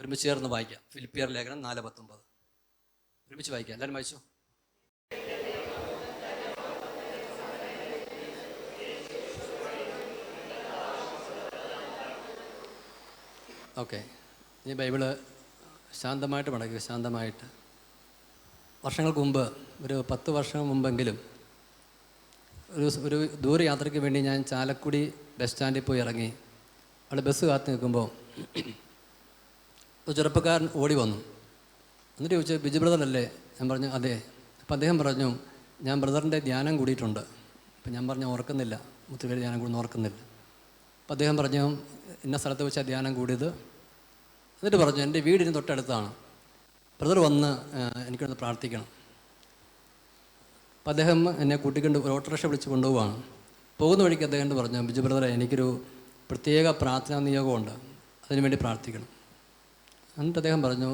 ഒരുമിച്ച് ചേർന്ന് വായിക്കാം. ഫിലിപ്പിയർ ലേഖനം നാല് പത്തൊമ്പത്. ഒരുമിച്ച് വായിക്കാം. എല്ലാവരും വായിച്ചു? ഓക്കെ. ഇനി ബൈബിൾ ശാന്തമായിട്ട് മടക്കുക ശാന്തമായിട്ട്. വർഷങ്ങൾക്ക് മുമ്പ് ഒരു പത്ത് വർഷം മുമ്പെങ്കിലും ഒരു ഒരു ദൂരയാത്രയ്ക്ക് വേണ്ടി ഞാൻ ചാലക്കുടി ബസ് സ്റ്റാൻഡിൽ പോയി ഇറങ്ങി. അവിടെ ബസ് കാത്തു നിൽക്കുമ്പോൾ ഒരു ചെറുപ്പക്കാരൻ ഓടി വന്നു. എന്നിട്ട് ചോദിച്ചു ബിജു ബ്രദർ അല്ലേ ഞാൻ പറഞ്ഞു അതെ. അപ്പം അദ്ദേഹം പറഞ്ഞു ഞാൻ ബ്രദറിന്റെ ധ്യാനം കൂടിയിട്ടുണ്ട്. അപ്പം ഞാൻ പറഞ്ഞു ഓർക്കുന്നില്ല മുത്തുപേര് ധ്യാനം കൂടുന്ന ഓർക്കുന്നില്ല അപ്പം അദ്ദേഹം പറഞ്ഞു ഇന്ന സ്ഥലത്ത് വെച്ചാൽ ധ്യാനം കൂടിയത്? എന്നിട്ട് പറഞ്ഞു എന്റെ വീടിന് തൊട്ടടുത്താണ്. ബ്രദർ വന്ന് എനിക്കൊന്ന് പ്രാർത്ഥിക്കണം. അപ്പം അദ്ദേഹം എന്നെ കൂട്ടിക്കൊണ്ട് ഒരു ഓട്ടോറിക്ഷ വിളിച്ച് കൊണ്ടുപോവാണ്. പോകുന്ന വഴിക്ക് അദ്ദേഹം പറഞ്ഞു ബിജു ബ്രദറെ എനിക്കൊരു പ്രത്യേക പ്രാർത്ഥനാ നിയോഗമുണ്ട്. അതിനുവേണ്ടി പ്രാർത്ഥിക്കണം. എന്നിട്ട് അദ്ദേഹം പറഞ്ഞു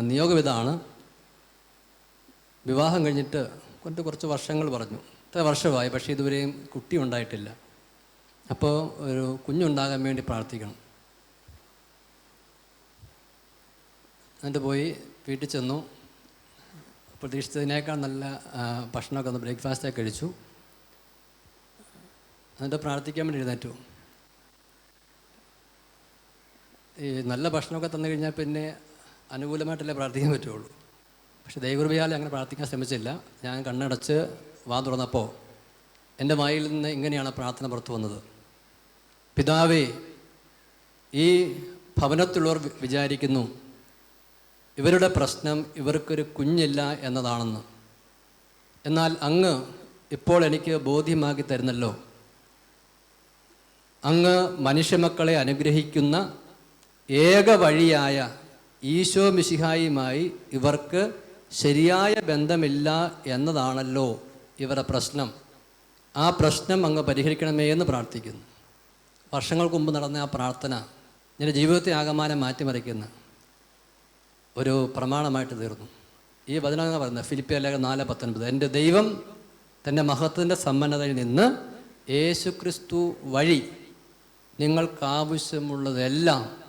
നിയോഗവിധാണ് വിവാഹം കഴിഞ്ഞിട്ട് കുറച്ച് കുറച്ച് വർഷങ്ങൾ പറഞ്ഞു. ഇത്ര വർഷമായി പക്ഷേ ഇതുവരെയും കുട്ടി ഉണ്ടായിട്ടില്ല. അപ്പോൾ ഒരു കുഞ്ഞുണ്ടാകാൻ വേണ്ടി പ്രാർത്ഥിക്കണം. എന്നിട്ട് പോയി വീട്ടിൽ ചെന്നു. പ്രതീക്ഷിച്ചതിനേക്കാൾ നല്ല ഭക്ഷണമൊക്കെ ഒന്ന് ബ്രേക്ക്ഫാസ്റ്റൊക്കെ കഴിച്ചു. എന്നിട്ട് പ്രാർത്ഥിക്കാൻ വേണ്ടി എഴുന്നേറ്റു. ഈ നല്ല ഭക്ഷണമൊക്കെ തന്നു കഴിഞ്ഞാൽ പിന്നെ അനുകൂലമായിട്ടല്ലേ പ്രാർത്ഥിക്കാൻ പറ്റുള്ളൂ. പക്ഷെ ദൈവകൃപയാൽ അങ്ങനെ പ്രാർത്ഥിക്കാൻ ശ്രമിച്ചില്ല. ഞാൻ കണ്ണടച്ച് വാ തുറന്നപ്പോൾ എന്റെ വായിൽ നിന്ന് ഇങ്ങനെയാണ് പ്രാർത്ഥന പുറത്തു വന്നത്. പിതാവേ ഈ ഭവനത്തുള്ളവർ വിചാരിക്കുന്നു ഇവരുടെ പ്രശ്നം ഇവർക്കൊരു കുഞ്ഞില്ല എന്നതാണെന്ന്. എന്നാൽ അങ്ങ് ഇപ്പോൾ എനിക്ക് ബോധ്യമാക്കി തരുന്നല്ലോ. അങ്ങ് മനുഷ്യമക്കളെ അനുഗ്രഹിക്കുന്ന ഏക വഴിയായ ഈശോ മിശിഹായുമായി ഇവർക്ക് ശരിയായ ബന്ധമില്ല എന്നതാണല്ലോ ഇവരുടെ പ്രശ്നം. ആ പ്രശ്നം അങ്ങ് പരിഹരിക്കണമേ എന്ന് പ്രാർത്ഥിക്കുന്നു. വർഷങ്ങൾക്ക് മുമ്പ് നടന്ന ആ പ്രാർത്ഥന എന്റെ ജീവിതത്തെ ആകമാനം മാറ്റിമറിക്കുന്ന ഒരു പ്രമാണമായിട്ട് തീർന്നു. ഈ വചനങ്ങൾ പറയുന്നത് ഫിലിപ്പിയ ലേഖ നാല് പത്തൊൻപത്. എന്റെ ദൈവം തന്റെ മഹത്വത്തിന്റെ സമ്പന്നതയിൽ നിന്ന് യേശുക്രിസ്തു വഴി നിങ്ങൾക്കാവശ്യമുള്ളതെല്ലാം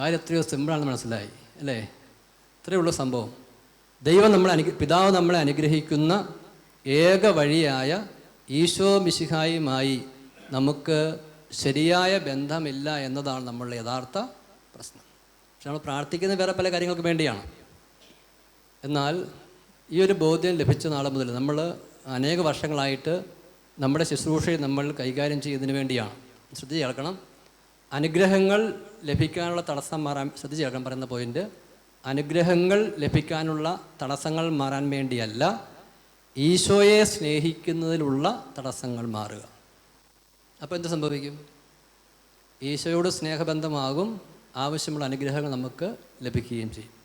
കാര്യം എത്രയോ സിമ്പിളാണെന്ന് മനസ്സിലായി അല്ലേ? ഇത്രയേ ഉള്ളൂ സംഭവം. ദൈവം നമ്മളെ അനു പിതാവ് നമ്മളെ അനുഗ്രഹിക്കുന്ന ഏക വഴിയായ ഈശോ മിശിഹായുമായി നമുക്ക് ശരിയായ ബന്ധമില്ല എന്നതാണ് നമ്മളുടെ യഥാർത്ഥ പ്രശ്നം. പക്ഷെ നമ്മൾ പ്രാർത്ഥിക്കുന്ന വേറെ പല കാര്യങ്ങൾക്ക് വേണ്ടിയാണ്. എന്നാൽ ഈ ഒരു ബോധ്യം ലഭിച്ച നാൾ മുതൽ നമ്മൾ അനേക വർഷങ്ങളായിട്ട് നമ്മുടെ ശുശ്രൂഷയെ നമ്മൾ കൈകാര്യം ചെയ്യുന്നതിന് വേണ്ടിയാണ്. ശ്രദ്ധിച്ച് കേൾക്കണം. അനുഗ്രഹങ്ങൾ ലഭിക്കാനുള്ള തടസ്സം മാറാൻ ശ്രദ്ധിച്ച് കേൾക്കാൻ പറയുന്ന പോയിന്റ് അനുഗ്രഹങ്ങൾ ലഭിക്കാനുള്ള തടസ്സങ്ങൾ മാറാൻ വേണ്ടിയല്ല ഈശോയെ സ്നേഹിക്കുന്നതിലുള്ള തടസ്സങ്ങൾ മാറുക. അപ്പോൾ എന്ത് സംഭവിക്കും? ഈശോയോട് സ്നേഹബന്ധമാകും ആവശ്യമുള്ള അനുഗ്രഹങ്ങൾ നമുക്ക് ലഭിക്കുകയും ചെയ്യും.